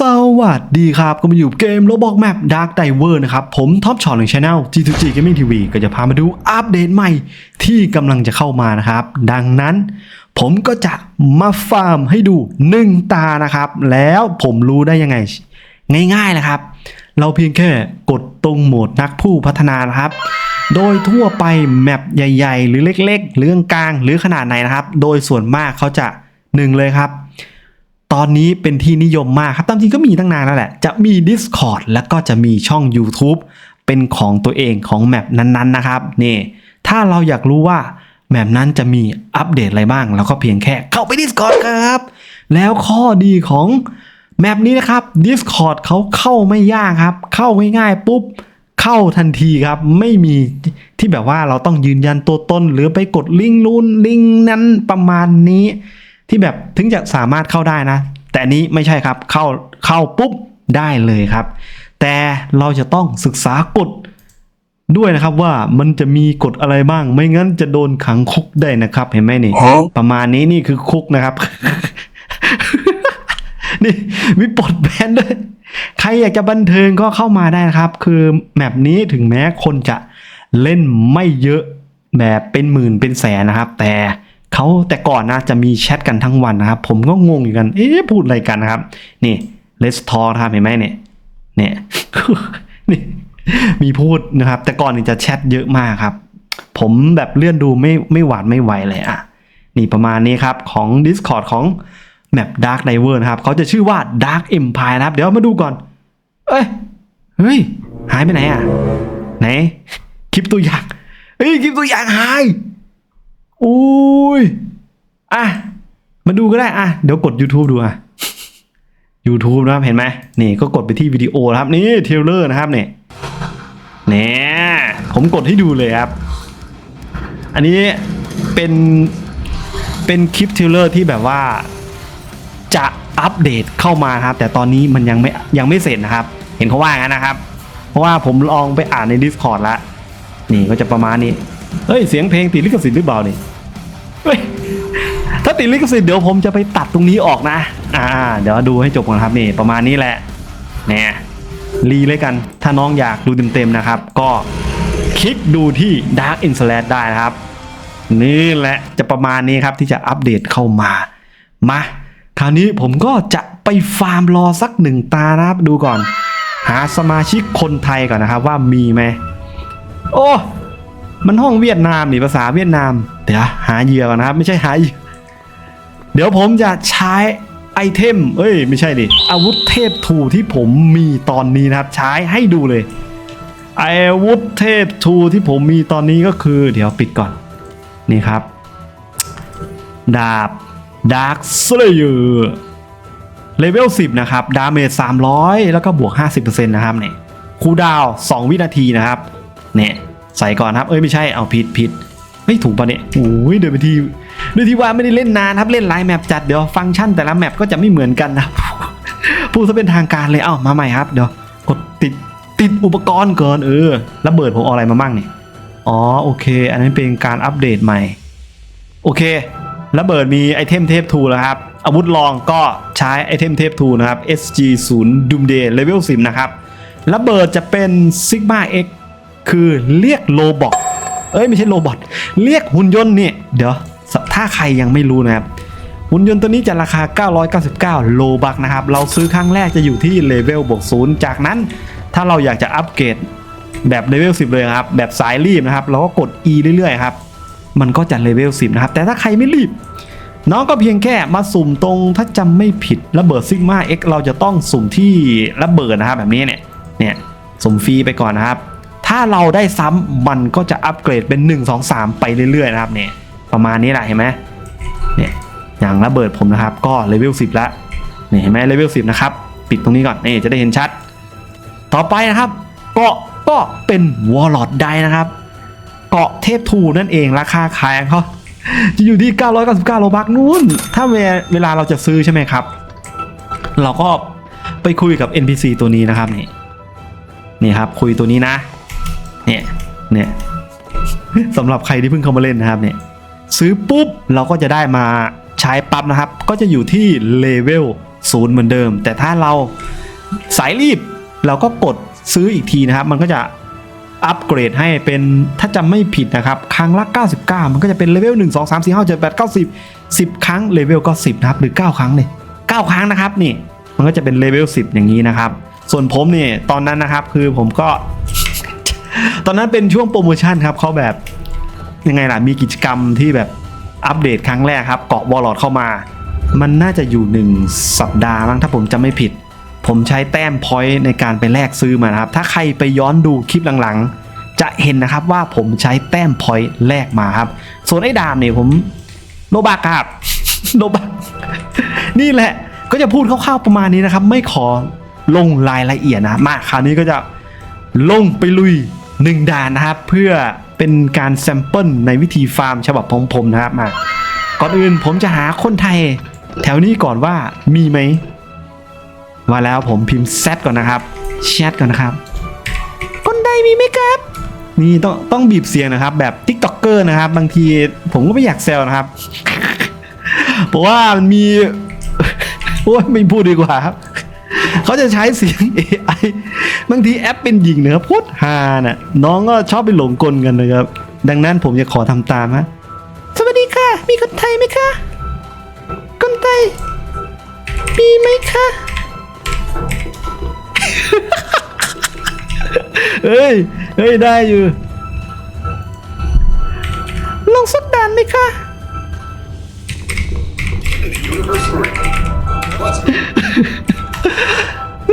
สวัสดีครับ ก็มาอยู่เกม Roblox Map Dark Diver นะครับ ผมท็อปช็อตของ Channel G2G Gaming TV ก็จะพามาดูอัปเดตใหม่ที่กำลังจะเข้ามานะครับ ดังนั้นผมก็จะมาฟาร์มให้ดู 1 ตานะครับ แล้วผมรู้ได้ยังไง ง่ายๆนะครับ เราเพียงแค่กดตรงโหมดนักผู้พัฒนานะครับ โดยทั่วไปแมปใหญ่ ๆ หรือเล็ก ๆ หรือกลางหรือขนาดไหนนะครับ โดยส่วนมากเขาจะหนึ่งเลยครับ ตอนนี้เป็นที่นิยมมากครับตามจริงก็มีตั้งนานแล้วแหละ จะมี Discord แล้วก็จะมีช่อง YouTube เป็นของตัวเองของแมปนั้นๆนะครับนี่ถ้าเราอยากรู้ว่าแมปนั้นจะมีอัปเดตอะไรบ้างเราก็เพียงแค่เข้าไป Discord ครับ แล้วข้อดีของแมปนี้นะครับ Discord เขาเข้าไม่ยากครับ เข้าง่ายๆปุ๊บเข้าทันทีครับไม่มีที่แบบว่าเราต้องยืนยันตัวตน หรือไปกดลิงก์นู้นลิงก์นั้นประมาณนี้ ที่แบบถึงจะสามารถเข้าได้นะ แต่อันนี้ไม่ใช่ครับเข้าเข้าปุ๊บได้เลยครับ แต่เราจะต้องศึกษากฎด้วยนะครับว่ามันจะมีกฎอะไรบ้าง ไม่งั้นจะโดนขังคุกได้นะครับ เห็นไหมนี่ฮะประมาณนี้นี่คือคุกนะครับ นี่มีปลดแบนด้วย ใครอยากจะบันเทิงก็เข้ามาได้นะครับ คือแมปนี้ถึงแม้คนจะเล่นไม่เยอะแบบเป็นหมื่นเป็นแสนนะครับ แต่ เขาแต่ก่อนนะจะมีแชทกันทั้งวันนะครับ ผมก็งงอยู่กัน เอ๊ะพูดอะไรกันนะครับ นี่ let's talk นะครับเห็นไหมเนี่ยเนี่ยนี่มีพูดนะครับ แต่ก่อนนี่จะแชทเยอะมากครับ ผมแบบเลื่อนดูไม่ไม่หวาดไม่ไหวเลยอะนี่ประมาณนี้ครับของ Discord ของ Map Dark Diver นะครับเขาจะชื่อว่า Dark Empire นะครับ เดี๋ยวมาดูก่อน เอ้ยเฮ้ยหายไปไหนอะไหนคลิปตัวอย่างเฮ้ยคลิปตัวอย่างหาย อุ้ยอะมาดูก็ได้อะเดี๋ยวกด YouTube ดูอะ YouTube นะครับเห็นไหมนี่ก็กดไปที่วิดีโอครับนี่เทเลอร์นะครับเนี่ยเนี่ยผมกดให้ดูเลยครับ อันนี้เป็นเป็นคลิปเทเลอร์ที่แบบว่าจะอัปเดตเข้ามาครับ แต่ตอนนี้มันยังไม่ยังไม่เสร็จนะครับ เห็นเขาว่างั้นนะครับ เพราะว่าผมลองไปอ่านใน Discord แล้วนี่ก็จะประมาณนี้ เฮ้ยเสียงเพลงติดลิขสิทธิ์หรือเปล่านี่เฮ้ยถ้าติดลิขสิทธิ์เดี๋ยวผมจะไปตัดตรงนี้ออกนะ อ่า เดี๋ยวดูให้จบก่อนครับนี่ประมาณนี้แหละเนี่ยรีเลยกัน ถ้าน้องอยากดูเต็มๆนะครับ ก็คลิกดูที่ Dark i n s l a t ได้นะครับ นี่แหละจะประมาณนี้ครับที่จะอัปเดตเข้ามา มา คราวนี้ผมก็จะไปฟาร์มรอสักหนึ่งตานะครับดูก่อน หาสมาชิกคนไทยก่อนนะครับว่ามีไหมโอ้ มันห้องเวียดนามนี่ภาษาเวียดนาม เดี๋ยวหาเหยื่อก่อนนะครับ ไม่ใช่หาเหยื่อเดี๋ยวผมจะใช้ไอเทม เอ้ย ไม่ใช่ดิ อาวุธเทพทูที่ผมมีตอนนี้นะครับ ใช้ให้ดูเลย อาวุธเทพทูที่ผมมีตอนนี้ก็คือ เดี๋ยวปิดก่อน นี่ครับ ดาบ Dark Slayer เลเวล 10 นะครับ ดาเมจ300 แล้วก็บวก 50%นะครับเนี่ยคูดาว 2 วินาทีนะครับ เนี่ย ใส่ก่อนครับเอ้ยไม่ใช่เอาผิดผิดไม่ถูกปะเนี่ยโอ้ยเดินไปทีเดินทีว่าไม่ได้เล่นนานครับเล่นหลายแมปจัดเดี๋ยวฟังก์ชันแต่ละแมปก็จะไม่เหมือนกันนะพูดซะเป็นทางการเลยเอ้ามาใหม่ครับเดี๋ยวกดติดติดอุปกรณ์ก่อนเออระเบิดผมเอาอะไรมาบ้างเนี่ยอ๋อโอเค อันนั้นเป็นการอัปเดตใหม่ โอเคระเบิดมีไอเทมเทพทูแล้วครับ อาวุธรองก็ใช้ไอเทมเทพทูนะครับ SG 0 Doomday Level 10 นะครับระเบิดจะเป็น Sigma X คือเรียกโลบอทเอ้ยไม่ใช่โลบอทเรียกหุ่นยนต์เนี่ยเดี๋ยวถ้าใครยังไม่รู้นะครับหุ่นยนต์ตัวนี้จะราคา 999 โลบักนะครับ เราซื้อครั้งแรกจะอยู่ที่เลเวลบวกศูนย์จากนั้นถ้าเราอยากจะอัปเกรดแบบเลเวล10 เลยครับ แบบสายรีบนะครับ เราก็กด E เรื่อยๆครับ มันก็จะเลเวล10 นะครับ แต่ถ้าใครไม่รีบ น้องก็เพียงแค่มาสุ่มตรงถ้าจำไม่ผิดระเบิดซิกมา X เราจะต้องสุ่มที่ระเบิดนะครับแบบนี้เนี่ยเนี่ยสุ่มฟรีไปก่อนนะครับ ถ้าเราได้ซ้ำมันก็จะอัปเกรดเป็น 1 2 3 ไปเรื่อยๆนะครับเนี่ยประมาณนี้แหละเห็นไหมเนี่ยอย่างระเบิดผมนะครับ ก็เลเวล10แล้วนี่ยเห็นไหมเลเวล10นะครับปิดตรงนี้ก่อนนี่จะได้เห็นชัด ต่อไปนะครับ เกาะก็เป็นวอลลอดไดนะครับ เกาะเทพทูนั่นเองราคาขายของเขาจะอยู่ที่ 999 โลบักนู่น ถ้าเวลาเวลาเราจะซื้อใช่ไหมครับ เราก็ไปคุยกับ NPC ตัวนี้นะครับนี่นี่ครับคุยตัวนี้นะ เนี่ยเนี่ยสำหรับใครที่เพิ่งเข้ามาเล่นนะครับเนี่ยซื้อปุ๊บเราก็จะได้มาใช้ปั๊บนะครับ ก็จะอยู่ที่เลเวลศูนย์เหมือนเดิม แต่ถ้าเราสายรีบเราก็กดซื้ออีกทีนะครับ มันก็จะอัปเกรดให้เป็นถ้าจำไม่ผิดนะครับ ครั้งละ 99 มันก็จะเป็นเลเวล1 2 3 4 5 7 8 9 10 10 ครั้งเลเวลก็ 10 นะครับ หรือ 9 ครั้งเลย9ครั้งนะครับนี่ มันก็จะเป็นเลเวล10 อย่างนี้นะครับ ส่วนผมเนี่ยตอนนั้นนะครับคือผมก็ ตอนนั้นเป็นช่วงโปรโมชั่นครับเขาแบบยังไงล่ะมีกิจกรรมที่แบบอัปเดตครั้งแรกครับเกาะวอลลอดเข้ามา มันน่าจะอยู่1สัปดาห์มั้งถ้าผมจำไม่ผิด ผมใช้แต้มพอยต์ในการไปแลกซื้อมาครับ ถ้าใครไปย้อนดูคลิปหลังๆ จะเห็นนะครับว่าผมใช้แต้มพอยต์แลกมาครับ ส่วนไอ้ดามเนี่ยผมโลบักครับโลบักนี่แหละก็จะพูดคร่าวๆประมาณนี้นะครับ ไม่ขอลงรายละเอียดนะมาคราวนี้ก็จะลงไปลุย หนึ่งด่านนะครับเพื่อเป็นการแซมเปิลในวิธีฟาร์มฉบับของผมนะครับมาก่อนอื่นผมจะหาคนไทย แถวนี้ก่อนว่ามีไหมว่าแล้วผมพิมพ์แซดก่อนนะครับแชทก่อนนะครับ คนไทยมีไหมครับ นี่ต้องต้องบีบเสียงนะครับ แบบทิกตอกเกอร์นะครับ บางทีผมก็ไม่อยากแซวนะครับเพราะว่ามันมีโอ้ยไม่พูดดีกว่าครับเขาจะใช้เสียง AI บางทีแอปเป็นหญิงนะครับโคตรฮาน่ะน้องก็ชอบไปหลงกลกันนะครับ ดังนั้นผมจะขอทำตามฮะสวัสดีค่ะ มีคนไทยไหมคะคนไทยมีไหมคะเฮ้ยเฮ้ยได้อยู่ ลงสักดานไหมคะ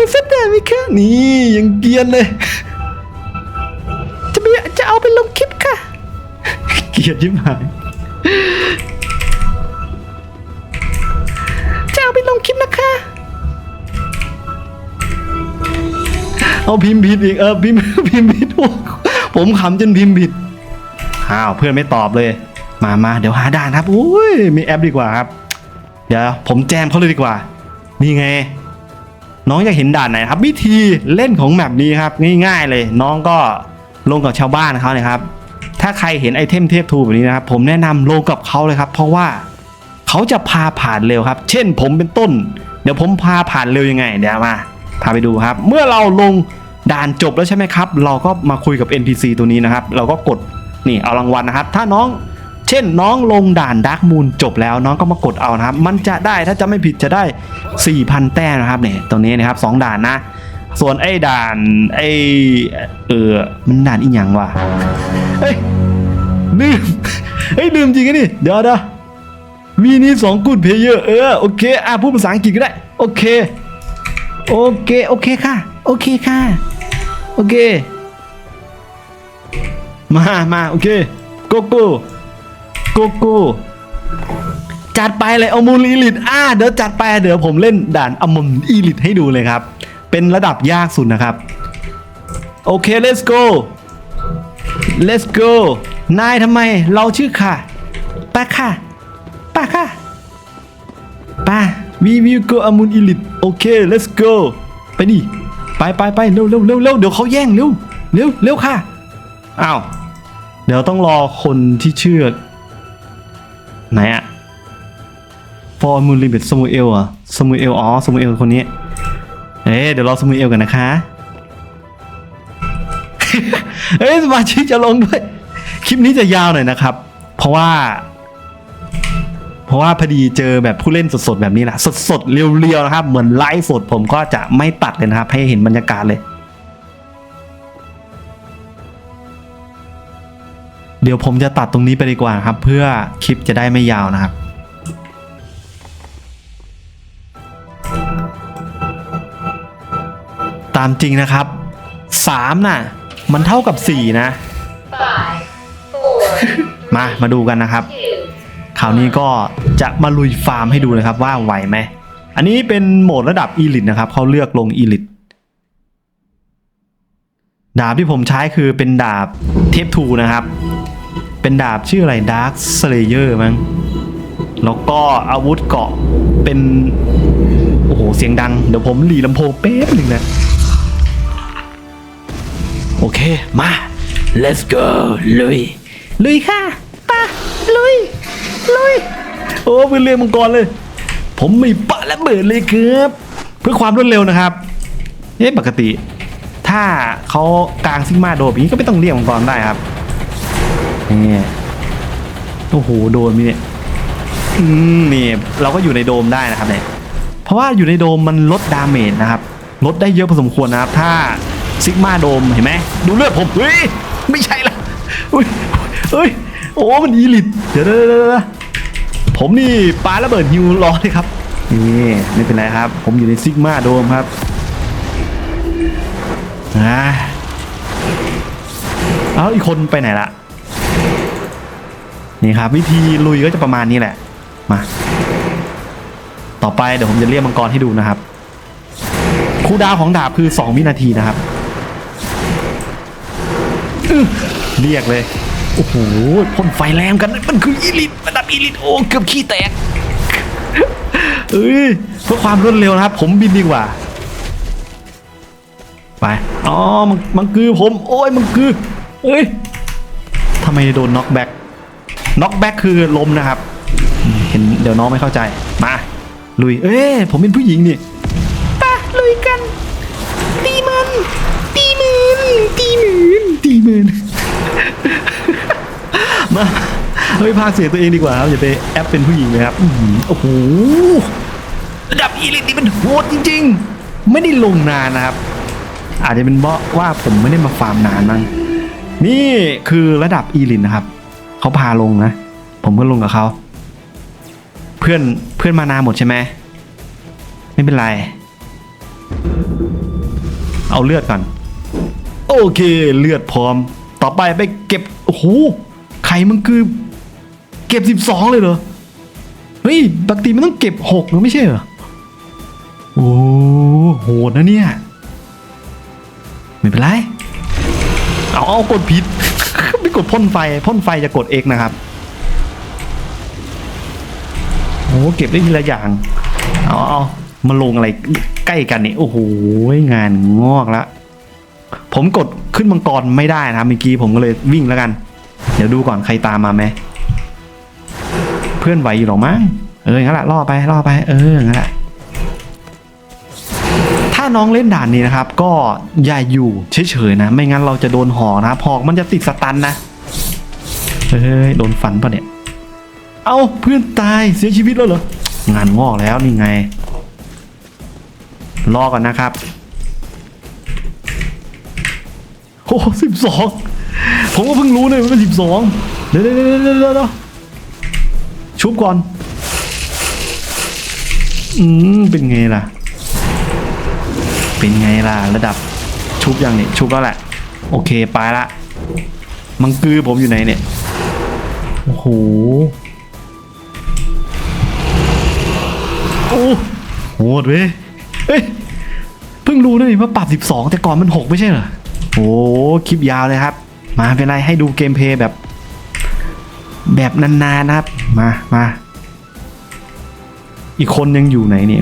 ลงสักด่านไหมคะนี่ยังเกรียนเลย จะไปจะเอาไปลงคลิปค่ะ เกลียดยิ้มหาย จะเอาไปลงคลิปนะคะ เอาพิมพ์ผิดอีกเออพิมพ์พิมพ์ผิดโอ้ผมขำจนพิมพ์ผิดอ้าวเพื่อนไม่ตอบเลย มามาเดี๋ยวหาด่านครับอุ้ยมีแอปดีกว่าครับ เดี๋ยวผมแจมเขาเลยดีกว่า นี่ไง น้องอยากเห็นด่านไหนครับ วิธีเล่นของแมปนี้ครับง่ายๆเลย น้องก็ลงกับชาวบ้านเขาเลยครับ ถ้าใครเห็นไอเทมเทพทูแบบนี้นะครับผมแนะนำลงกับเขาเลยครับ เพราะว่าเขาจะพาผ่านเร็วครับ เช่นผมเป็นต้น เดี๋ยวผมพาผ่านเร็วยังไงเดี๋ยวมาพาไปดูครับ เมื่อเราลงด่านจบแล้วใช่ไหมครับ เราก็มาคุยกับ NPC ตัวนี้นะครับ เราก็กดนี่เอารางวัลนะครับ ถ้าน้อง เช่นน้องลงด่านดาร์กมูนจบแล้วน้องก็มากดเอานะครับ มันจะได้ถ้าจะไม่ผิดจะได้ 4,000 แต้มนะครับเนี่ยตรงนี้นะครับสองด่านนะ ส่วนไอ้ด่านไอ้เออมันด่านอีหยังวะเฮ้ยดื่มเฮ้ยดื่มจริงนี่เดี๋ยวเดี๋ยววีนี่สองกูดเพเยอร์เออโอเคอะพูดภาษาอังกฤษก็ได้โอเคโอเคโอเคค่ะโอเคค่ะโอเคมามาโอเคโกโก้ โกโก้จัดไปเลยอมูลอีลิตอ่าเดี๋ยวจัดไปเดี๋ยวผมเล่นด่านอมูลอีลิตให้ดูเลยครับ เป็นระดับยากสุดนะครับ โอเค let's go let's go นายทำไมเราชื่อค่ะป้าค่ะป้าค่ะป้า we will go อมูลอีลิตโอเค let's go ไปดิไปไปไปเร็วเร็วเร็วเร็วเดี๋ยวเขาแย่งเร็วเร็วเร็วค่ะอ้าวเดี๋ยวต้องรอคนที่เชื่อ ไหนอะฟอร์มูลิเบตสมูเอลอะสมูเอลอ๋อสมูเอลคนนี้ เอ๊เดี๋ยวรอสมูเอลกันนะคะเอ้ยสมาชิกจะลงด้วย คลิปนี้จะยาวหน่อยนะครับ เพราะว่า เพราะว่าพอดีเจอแบบผู้เล่นสดๆแบบนี้แหละสดๆเรียวๆนะครับ เหมือนไลฟ์สดผมก็จะไม่ตัดเลยนะครับ ให้เห็นบรรยากาศเลย เดี๋ยวผมจะตัดตรงนี้ไปดีกว่าครับ เพื่อคลิปจะได้ไม่ยาวนะครับ ตามจริงนะครับสามน่ะ มันเท่ากับสี่นะ Five, four, มา มาดูกันนะครับ two, คราวนี้ก็จะมาลุยฟาร์มให้ดูเลยครับว่าไหวไหม อันนี้เป็นโหมดระดับอีลิตนะครับเขาเลือกลงอีลิตดาบที่ผมใช้คือเป็นดาบเทพทูนะครับ เป็นดาบชื่ออะไรดาร์คสเลเยอร์มั้งแล้วก็อาวุธเกราะเป็น โอ้โห เสียงดัง เดี๋ยวผมหลีลำโพงแป๊บหนึ่งนะ โอเค มา let's go ลุย ลุยค่ะไป่ะลุย ลุย โอ้เป็นเรียงมังกรเลยผผมไม่ปะและเบิดเลยครับ เพื่อความรวดเร็วนะครับเอ๊ะปกติ ถ้าเขากลางซิกมาโดมอย่างนี้ก็ไม่ต้องเรียกมังกรได้ครับ นี่โอ้โหโดนมีเนี่ยอืมนี่เราก็อยู่ในโดมได้นะครับเนี่ยเพราะว่าอยู่ในโดมมันลดดาเมจนะครับลดได้เยอะพอสมควรนะครับ ถ้าซิกมาโดมเห็นไหมดูเลือดผมเฮ้ยไม่ใช่ละอุ้ยเฮ้ยโอ้มันอีลิตเดี๋ยวเดี๋ยวเดี๋ยวเดี๋ยวผมนี่ปาระเบิดฮิวรอเลยครับนี่ไม่เป็นไรครับ ผมอยู่ในซิกมาโดมครับอ่าเอาอีกคนไปไหนละ นี่ครับ วิธีลุยก็จะประมาณนี้แหละ มา ต่อไปเดี๋ยวผมจะเรียกมังกรให้ดูนะครับคูลดาวของดาบคือ 2 วินาทีนะครับ เรียกเลย โอ้โหพ่นไฟแรงกัน มันคืออีลิทระดับอีลิทโอ้เกือบขี้แตกเอ้ยเพื่อความรวดเร็วนะครับ ผมบินดีกว่า ไป อ๋อ มันมันคือผม โอ้ย มันคือ เอ้ยทำไมโดนน็อกแบ็ก น็อกแบ็กคือลมนะครับอืมเห็นเดี๋ยวน้องไม่เข้าใจ มา ลุย เอ้ยผมเป็นผู้หญิงนี่ปะลุยกัน ตีมัน ตีมืนตีมืนตีมืนมาเฮ้ยพากย์เสียงตัวเองดีกว่าครับอย่าไปแอปเป็นผู้หญิงเลยครับอื้อหือโอ้โหระดับอีลิทนี่มันโหดจริง ๆ ไม่ได้ลงนานนะครับ อาจจะเป็นเพราะว่าผมไม่ได้มาฟาร์มนานมั้งนี่คือระดับอีลินนะครับ เขาพาลงนะ ผมก็ลงกับเขาเพื่อนเพื่อนมานาหมดใช่ไหมไม่เป็นไร เอาเลือดก่อน โอเคเลือดพร้อม ต่อไปไปเก็บโอ้โหไข่มันคือ เก็บสิบสองเลยเหรอเฮ้ยปกติมันต้องเก็บหกนะไม่ใช่เหรอโอ้โหดนะเนี่ย ไม่เป็นไร เอาเอากดผิด ไม่กดพ่นไฟพ่นไฟจะกด X นะครับโอ้เก็บได้ทีละอย่างเอาเอามาลงอะไรใกล้กันนี่โอ้โหงานงอกล้วผมกดขึ้นมังกรไม่ได้นะครับเมื่อกี้ผมก็เลยวิ่งแล้วกัน เดี๋ยวดูก่อนใครตามมาไหมเพื่อนไหวอยู่หรอมั้งเอองนั้นแหละล่อไปล่อไปเอองนั้นแหละาน้องเล่นด่านนี้นะครับ ก็อย่าอยู่เฉยๆนะ ไม่งั้นเราจะโดนหอกนะหอกมันจะติดสตันนะเฮ้ยโดนฟันปะเนี่ย เอาเพื่อนตายเสียชีวิตแล้วเหรองานงอกแล้วนี่ไง รอก่อนนะครับโอ้สิบสองผมก็เพิ่งรู้เลยว่าเป็นสิบสองเดี๋ยวเดี๋ยวเดี๋ยวเดี๋ยวเดี๋ยวชุบก่อน อืม เป็นไงล่ะ เป็นไงล่ะระดับชุบยังเนี่ยชุบแล้วแหละโอเคไปละมังกือผมอยู่ไหนเนี่ยโอ้โหโอ้โหดเว้ยเอ้ยเพิ่งรู้นะนี่ว่าปรับ 12 แต่ก่อนมัน 6 ไม่ใช่เหรอโอ้คลิปยาวเลยครับ มาเป็นไรให้ดูเกมเพย์แบบ แบบนานๆนะครับ มามา อีกคนยังอยู่ไหนเนี่ย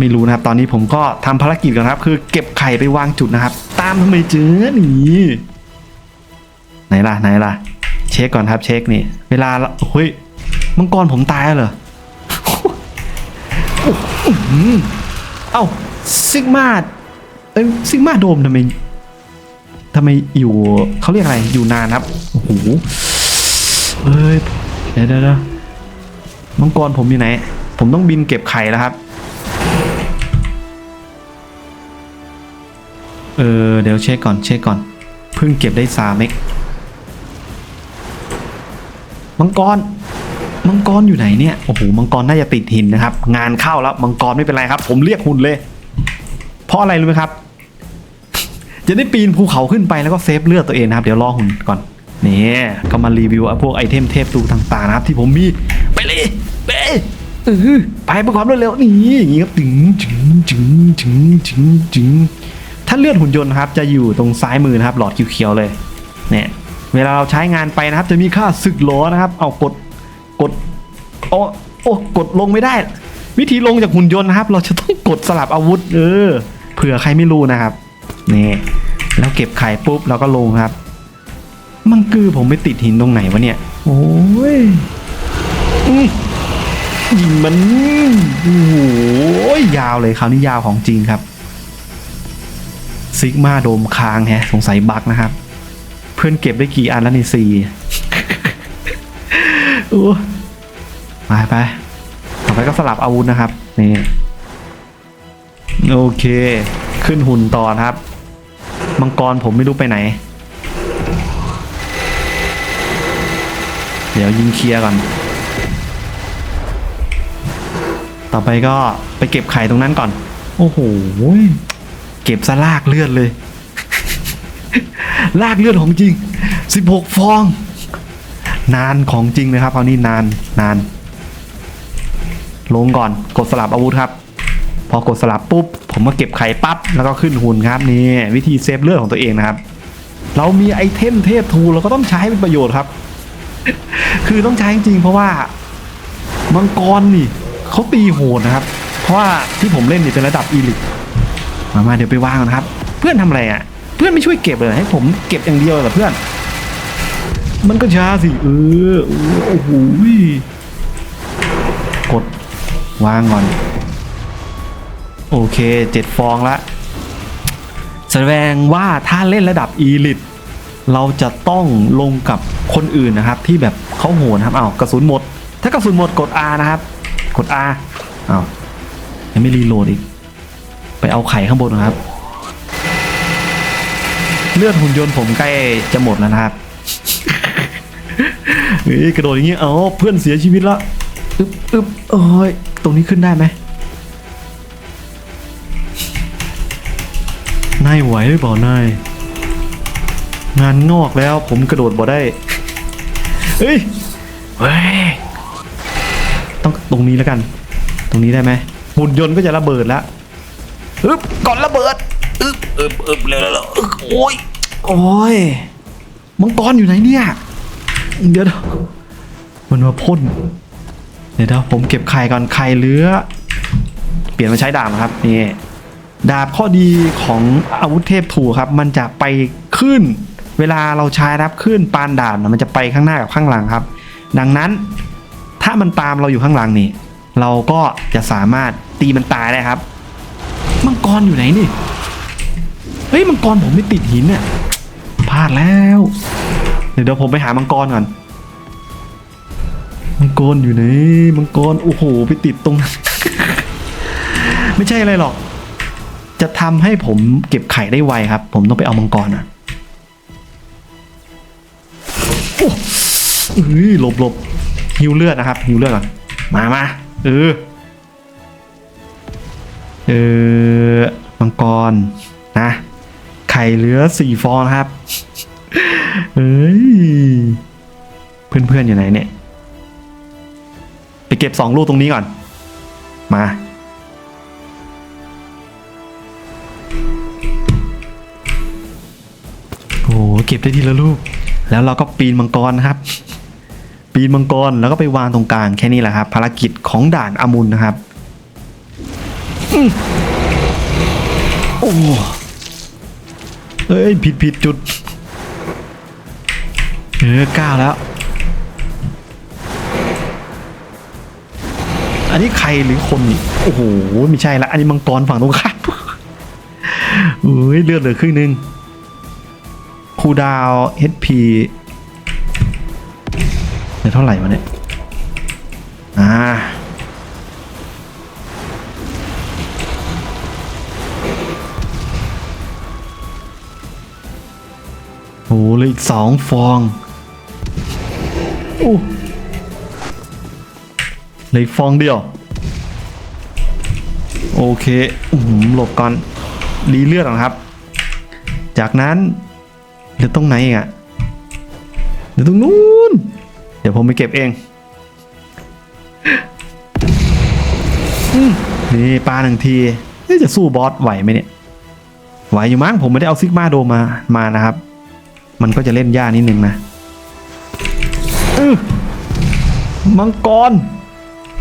ไม่รู้นะครับ ตอนนี้ผมก็ทำภารกิจก่อนครับ คือเก็บไข่ไปวางจุดนะครับ ตามทำไมเจอหนีไหนล่ะไหนล่ะ เช็คก่อนครับ เช็คนี่เวลาละเฮ้ยมังกรผมตายแล้วเหรอโอ้โหเอ้าซิกมาเอ้ยซิกมาโดมทำไมทำไมอยู่เขาเรียกอะไรอยู่นานครับโอ้โหเอ้ยเดี๋ยวเดี๋ยวเดี๋ยวมังกรผมอยู่ไหน ผมต้องบินเก็บไข่แล้วครับเออเดี๋ยวเช็คก่อนเช็คก่อนเพิ่งเก็บได้สามเมกมังกรมังกรอยู่ไหนเนี่ยโอ้โหมังกรน่าจะติดหินนะครับ งานเข้าแล้วมังกรไม่เป็นไรครับ ผมเรียกหุ่นเลย เพราะอะไรรู้ไหมครับ จะได้ปีนภูเขาขึ้นไปแล้วก็เซฟเลือดตัวเองนะครับ เดี๋ยวรอหุ่นก่อนนี่ก็มารีวิวพวกไอเทมเทพตูต่างๆนะครับ ที่ผมมีไปเลยไป เออไปเพื่อความรวดเร็วนี่อย่างงี้ครับถึงถึงถึงถึงถึงถึงถ้าเลือดหุ่นยนต์ครับจะอยู่ตรงซ้ายมือนะครับ หลอดเขียวๆเลยเนี่ยเวลาเราใช้งานไปนะครับ จะมีค่าศึกล้อนะครับ เอากดกดโอ้โอ้กดลงไม่ได้ วิธีลงจากหุ่นยนต์นะครับ เราจะต้องกดสลับอาวุธ เออเผื่อใครไม่รู้นะครับนี่แล้วเก็บไข่ปุ๊บเราก็ลงครับ มังกือผมไปติดหินตรงไหนวะเนี่ย โอ้ยอื ยิงมันโอ้โหยาวเลยคราวนี้ยาวของจริงครับซิกมาโดมค้างแฮะสงสัยบักนะครับ เพื่อนเก็บได้กี่อันแล้วในสี่โอ้ไปต่อไปก็สลับอาวุธนะครับนี่โอเค ขึ้นหุ่นต่อครับ มังกรผมไม่รู้ไปไหน เดี๋ยวยิงเคลียร์ก่อน ต่อไปก็ไปเก็บไข่ตรงนั้นก่อน โอ้โห เก็บซะลากเลือดเลย ลากเลือดของจริง 16 ฟอง นานของจริงเลยครับคราวนี้นานนาน ลงก่อนกดสลับอาวุธครับ พอกดสลับปุ๊บ ผมก็เก็บไข่ปั๊บ แล้วก็ขึ้นหุ่นครับนี่วิธีเซฟเลือดของตัวเองนะครับ เรามีไอเทมเทพทูเราก็ต้องใช้เป็นประโยชน์ครับ คือต้องใช้จริงๆเพราะว่ามังกรนี่ เขาตีโหดนะครับ เพราะว่าที่ผมเล่นนี่เป็นระดับอีลิทมามาเดี๋ยวไปวางก่อนะครับ เพื่อนทำอะไรอะ เพื่อนไม่ช่วยเก็บเลยให้ผมเก็บอย่างเดียวเหรอเพื่อน มันก็ช้าสิเออโอ้โหกดวางก่อน โอเคเจ็ดฟองละแสดงว่าถ้าเล่นระดับอีลิทเราจะต้องลงกับคนอื่นนะครับ ที่แบบเขาโหดนะครับเอากระสุนหมด ถ้ากระสุนหมดกด R นะครับ กด R อ้าวยังไม่รีโหลดอีก ไปเอาไข่ข้างบนนะครับ เลือดหุ่นยนต์ผมใกล้จะหมดแล้วนะครับเฮ้ยกระโดดอย่างเงี้เอ้าเพื่อนเสียชีวิตละอึบอึบเอ้ยตรงนี้ขึ้นได้ไหมนายไหวหรือเปล่านายงานงอกแล้วผมกระโดดบ่ได้ เฮ้ย เฮ้ย ต้องตรงนี้แล้วกัน ตรงนี้ได้ไหมหุ่นยนต์ก็จะระเบิดแล้วอึบก่อนระเบิดอึบอึบอึบเร็วๆๆอึบโอ้ยโอ้ยมังกรอยู่ไหนเนี่ย เดี๋ยวมันมาพ่นเดี๋ยวผมเก็บไข่ก่อนไข่เหลือเปลี่ยนมาใช้ดาบนะครับนี่ดาบข้อดีของอาวุธเทพถูครับ มันจะไปขึ้น เวลาเราใช้รับขึ้นปานดาบนะมันจะไปข้างหน้ากับข้างหลังครับ ดังนั้นามันตามเราอยู่ข้างหลังนี่ เราก็จะสามารถตีมันตายได้ครับ มังกรอยู่ไหนนี่ เฮ้ยมังกรผมไม่ติดหินเนี่ยพลาดแล้วเดี๋ยวเดี๋ยวผมไปหามังกรก่อน มังกรอยู่ไหน มังกร โอ้โห ไปติดตรงนั้น ไม่ใช่อะไรหรอก จะทำให้ผมเก็บไข่ได้ไวครับ ผมต้องไปเอามังกรอะโอ้เอ้ยหลบหลบ หิวเลือดนะครับหิวเลือดก่อนมามาเออเออมังกรนะ ไข่เหลือสี่ฟองนะครับเฮ้ยเพื่อนๆอยู่ไหนเนี่ย ไปเก็บสองลูกตรงนี้ก่อน มาโอ้โหเก็บได้ทีละลูก แล้วเราก็ปีนมังกรนะครับ ปีนมังกรแล้วก็ไปวางตรงกลางแค่นี้แหละครับ ภารกิจของด่านอมุนนะครับอโอ้เอ้ยผิดผิดจุดเออก้าแล้ว อันนี้ใครหรือคนนี่โอ้โหไม่ใช่ละอันนี้มังกรฝั่งตรงข้ามเอ้ยเลือดเหลือครึ่งหนึงคูดาว HP เดี๋ยวเท่าไหร่วะเนี่ย อ่า โอ้เลยอีกสองฟองโอ้เลยฟองเดียว โอเคอือหือหลบก่อนรีเลือดก่อนครับ จากนั้นเดี๋ยวตรงไหนอีกอะเดี๋ยวตรงนู้น เดี๋ยวผมไปเก็บเองอนี่ปลาหนึ่งทีจะสู้บอสไหวไหมเนี่ย ไหวอยู่มั้งผมไม่ได้เอาซิกมาโดมามานะครับ มันก็จะเล่นยากนิดนึงนะอื้อมังกร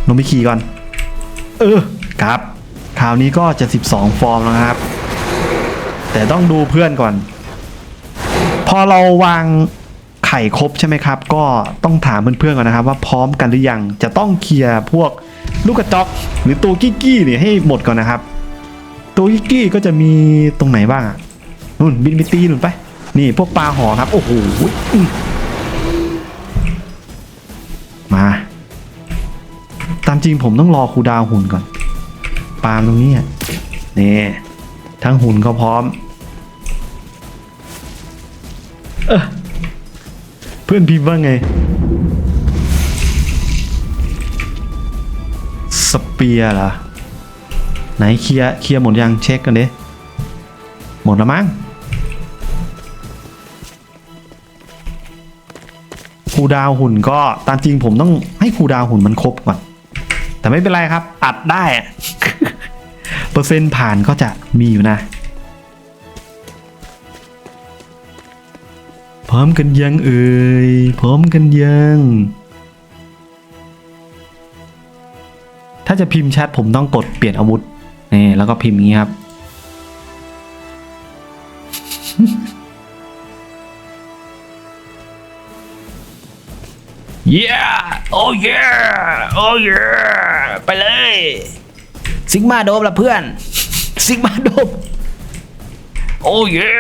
ลงไปขี่ก่อน เออครับคราวนี้ก็จะ 12 ฟอร์มแล้วนะครับ แต่ต้องดูเพื่อนก่อน พอเราวาง ไข่ครบใช่ไหมครับ ก็ต้องถามเพื่อนๆก่อนนะครับ ว่าพร้อมกันหรือยังจะต้องเคลียร์พวกลูกกระจอกหรือตัวกี้กี้เนี่ยให้หมดก่อนนะครับ ตัวกี้กี้ก็จะมีตรงไหนบ้างอะนู่นบินไปตีนู่นไป นี่พวกปลาหอครับ โอ้โหมา ตามจริงผมต้องรอครูดาวหุ่นก่อน ปาล์มตรงนี้นี่ทั้งหุ่นก็พร้อม เออ พื่อนพิมพ์ว่าไง สเปียร์เหรอไหนเคลียร์เคลียร์หมดยังเช็คกันดิหมดแล้วมั้งครูดาวหุ่นก็ตามจริงผมต้องให้ครูดาวหุ่นมันครบก่อน แต่ไม่เป็นไรครับ อัดได้ เปอร์เซ็นต์ผ่านก็จะมีอยู่นะ พร้อมกันยังเอ่ยพร้อมกันยัง ถ้าจะพิมพ์แชทผมต้องกดเปลี่ยนอาวุธนี่แล้วก็พิมพ์งนี้ครับ Yeah! Oh yeah! Oh yeah! ไปเลย ซิกมาโดมละเพื่อน ซิกมาโดม โอ้เย่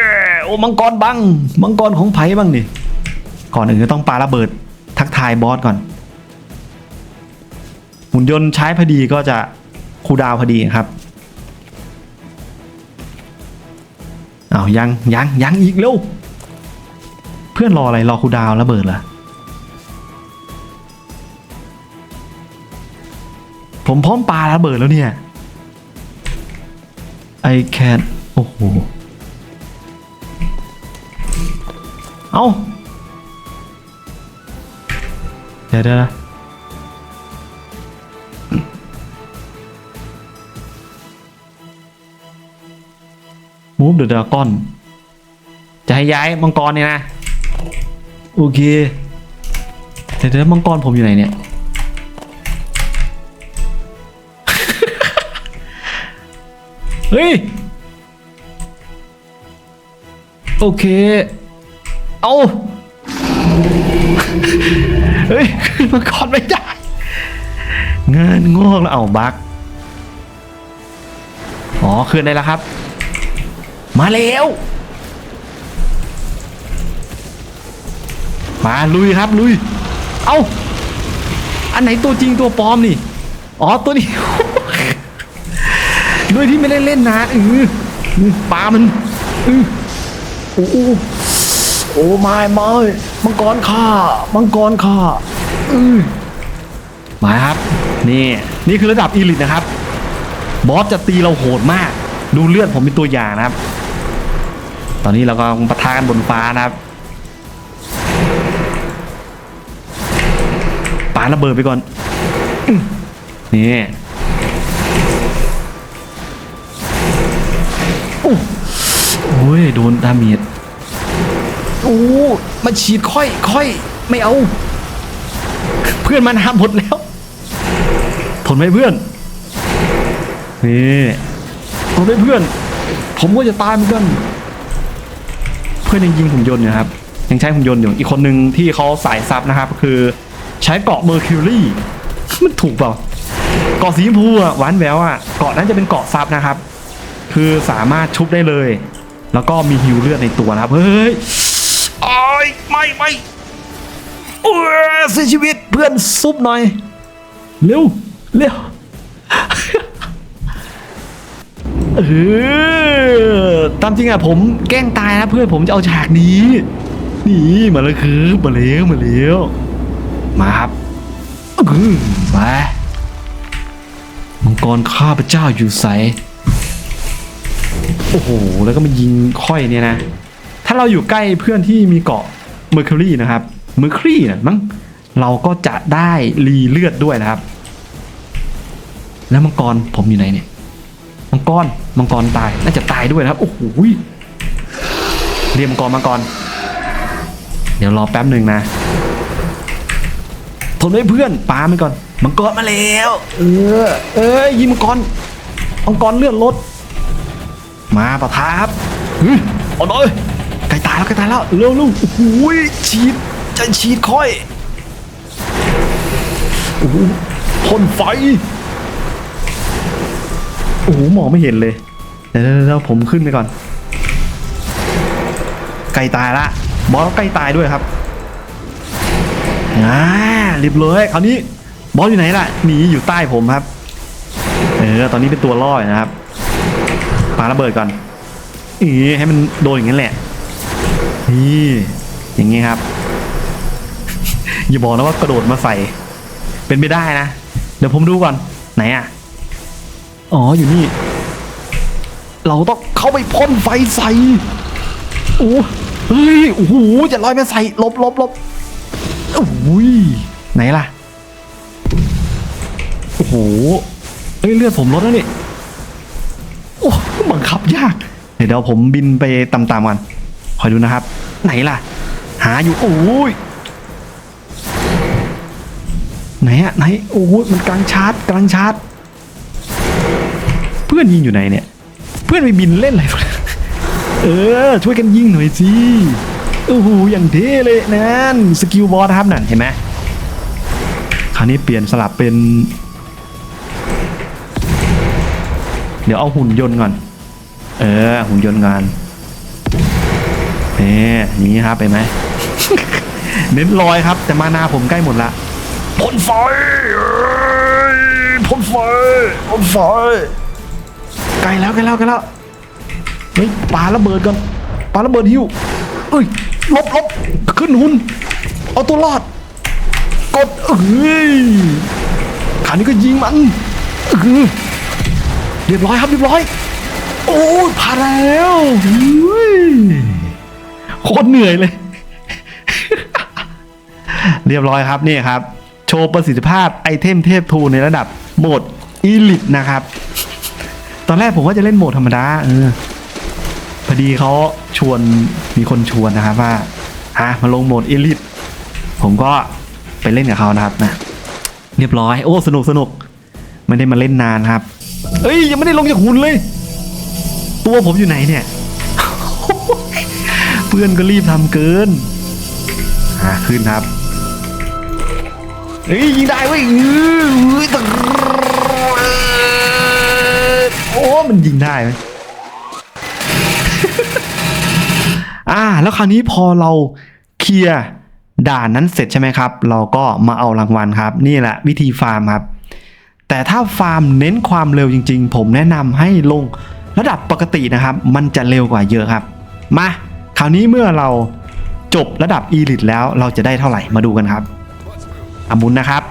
โอ้มังกรบัง มังกรของไผ่บ้างนี่ ก่อนอื่นก็ต้องปาระเบิดทักทายบอสก่อน หุ่นยนต์ใช้พอดีก็จะคูดาวพอดีครับอ้าวยังยังยังอีกเร็ว เพื่อนรออะไรรอคูดาวระเบิดเหรอผมพร้อมปาระเบิดแล้วเนี่ย I can โอ้โห เอาเดี๋ยวเดี๋ยวนะมูฟเดอะดราก้อน จะให้ย้ายมังกรเนี่ยนะ โอเค เดี๋ยวเดี๋ยวมังกรผมอยู่ไหนเนี่ย เฮ้ย โอเค เอาเฮ้ยขึ้นมาก่อนไม่ได้งานงอกแล้วเอาบักอ๋อขึ้นได้แล้วครับ มาแล้ว มาลุยครับลุย เอาอันไหนตัวจริงตัวปลอมนี่ อ๋อตัวนี้โดยที่ไม่ได้เล่นนานอืออือปลามันอือโอ้ โอ้ไม่ไม่มังกรข้ามังกรข้าอือมาครับ นี่นี่คือระดับอีลิตนะครับ บอสจะตีเราโหดมาก ดูเลือดผมเป็นตัวอย่างนะครับ ตอนนี้เราก็กำลังปะทะกันบนฟ้านะครับปาระเบิดไปก่อนอนี่โอ้โอ้ยโดนดาเมจ อ้มาฉีดค่อยค่อยไม่เอา เพื่อนมันห้ามหมดแล้ว ทนไหมเพื่อนนี่ทนไหมเพื่อน ผมก็จะตายเหมือนกันเพื่อนยังยิงหุ่นยนต์อยู่ครับยังใช้หุ่นยนต์อยู่อีกคนหนึ่งที่เขาสายซับนะครับคือใช้เกาะเมอร์คิวรี่มันถูกเปล่าเกาะสีชมพูอะหวานแววอะเกาะนั้นจะเป็นเกาะซับนะครับ คือสามารถชุบได้เลย แล้วก็มีฮิวเลือดในตัวนะครับเฮ้ย ไม่ไม่โอ้ยเสียชีวิตเพื่อนซุปหน่อย เร็ว เร็วเออตามจริงอะผมแกล้งตายนะเพื่อนผมจะเอาฉากนี้ นี่มาแล้วคือมาเร็วมาเร็วมาครับอื้อมามังกรข้าพเจ้าอยู่ใสโอ้โหแล้วก็มายิงค่อยเนี่ยนะ ถ้าเราอยู่ใกล้เพื่อนที่มีเกาะ เมอร์คิรีนะครับเมอร์คิวรีนะมั้งเราก็จะได้รีเลือดด้วยนะครับ แล้วมังกรผมอยู่ไหนเนี่ย มังกร มังกรตาย น่าจะตายด้วยนะครับ โอ้โหเรียมังกรมังกร เดี๋ยวรอแป๊บหนึ่งนะ ทนไว้เพื่อนปามันก่อน มังกรมาแล้ว เออ เอ้ยยิงมังกร มังกรเลือดลด มาปะทะครับเฮ้ยเอาหน่อย แล้วใกล้ตายแล้วเร็วลูกโอ้โหยฉีดจะฉีดค่อยโอ้โหพ่นไฟโอ้โหมองไม่เห็นเลยเดี๋ยวเดี๋ยวผมขึ้นไปก่อนใกล้ตายละบอสใกล้ตายด้วยครับอ่ารีบร้อยคราวนี้บอสอยู่ไหนล่ะหนีอยู่ใต้ผมครับเออตอนนี้เป็นตัวล่อยนะครับปาระเบิดก่อนอีให้มันโดนอย่างนั้นแหละ นี่อย่างงี้ครับ อย่าบอกนะว่ากระโดดมาใส่ เป็นไม่ได้นะ เดี๋ยวผมดูก่อน ไหนอะ อ๋ออยู่นี่ เราต้องเข้าไปพ่นไฟใส่ โอ้เฮ้ย โอ้โหจะลอยมาใส่ลบลบลบโอ้ยไหนล่ะ โอ้โหเอ้ยเลือดผมลดแล้วนี่ โอ้บังคับยาก เดี๋ยวเดี๋ยวผมบินไปตามๆกัน คอยดูนะครับ ไหนล่ะ หาอยู่ โอ้ยไหนอะไหนโอ้ยมันกลังชาร์จกลังชาร์จเพื่อนยิงอยู่ไหนเนี่ย เพื่อนไปบินเล่นอะไรเออ ช่วยกันยิงหน่อยสิโอ้โหอย่างเท่เลยนั่นสกิลบอสครับนั่นเห็นไหมคราวนี้เปลี่ยนสลับเป็น เดี๋ยวเอาหุ่นยนต์ก่อน เออหุ่นยนต์ก่อน นี่อย่างนี้ครับเห็นไหม เน้นลอยครับ แต่มานาผมใกล้หมดละพ่นไฟเอ้ยพ่นไฟพ่นไฟใกล้แล้วใกล้แล้วใกล้แล้วเฮ้ยปาระเบิดก่อนปาระเบิดหิวเอ้ยลบลบขึ้นหุ่นเอาตัวรอด กดเอ้ยขานี้ก็ยิงมันเออเรียบร้อยครับเรียบร้อย โอ้ยผ่านแล้วเฮ้ย โคตรเหนื่อยเลย เรียบร้อยครับนี่ครับ โชว์ประสิทธิภาพไอเทมเทพทูในระดับโหมดอีลิตนะครับ ตอนแรกผมว่าจะเล่นโหมดธรรมดาเออพอดีเขาชวนมีคนชวนนะครับว่าฮะมาลงโหมดอีลิตผมก็ไปเล่นกับเขานะครับนะเรียบร้อยโอ้สนุกสนุกไม่ได้มาเล่นนานครับ เอ้ยยังไม่ได้ลงจากหุ่นเลย ตัวผมอยู่ไหนเนี่ย เพื่อนก็รีบทำเกินอ่าขึ้นครับเฮ้ยยิงได้เว้ยอื้ออื้อตะโอ้มันยิงได้ไหมอ่า แล้วคราวนี้พอเราเคลียร์ด่านนั้นเสร็จใช่ไหมครับ เราก็มาเอารางวัลครับ นี่แหละวิธีฟาร์มครับ แต่ถ้าฟาร์มเน้นความเร็วจริง ๆ ผมแนะนำให้ลงระดับปกตินะครับ มันจะเร็วกว่าเยอะครับ มา คราวนี้เมื่อเราจบระดับ e l i t แล้วเราจะได้เท่าไหร่มาดูกันครับอามุนนะครับ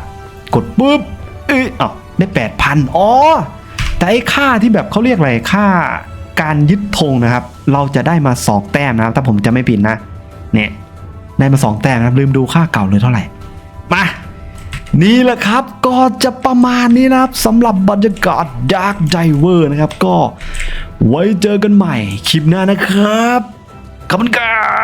กดปุ๊บเอ้ยอ๋อได้ 8,000อ๋อแต่ไอ้ค่าที่แบบเขาเรียกอะไรค่าการยึดธงนะครับ เราจะได้มา2แต้มนะครับถ้าผมจะไม่ผิดนะเนี่ยได้มา2แต้มนะครับลืมดูค่าเก่าเลยเท่าไหร่มานี่แหละครับก็จะประมาณนี้นะครับสำหรับบรรยากาศ Dark Diver นะครับ ก็ไว้เจอกันใหม่คลิปหน้านะครับ Come on, guys.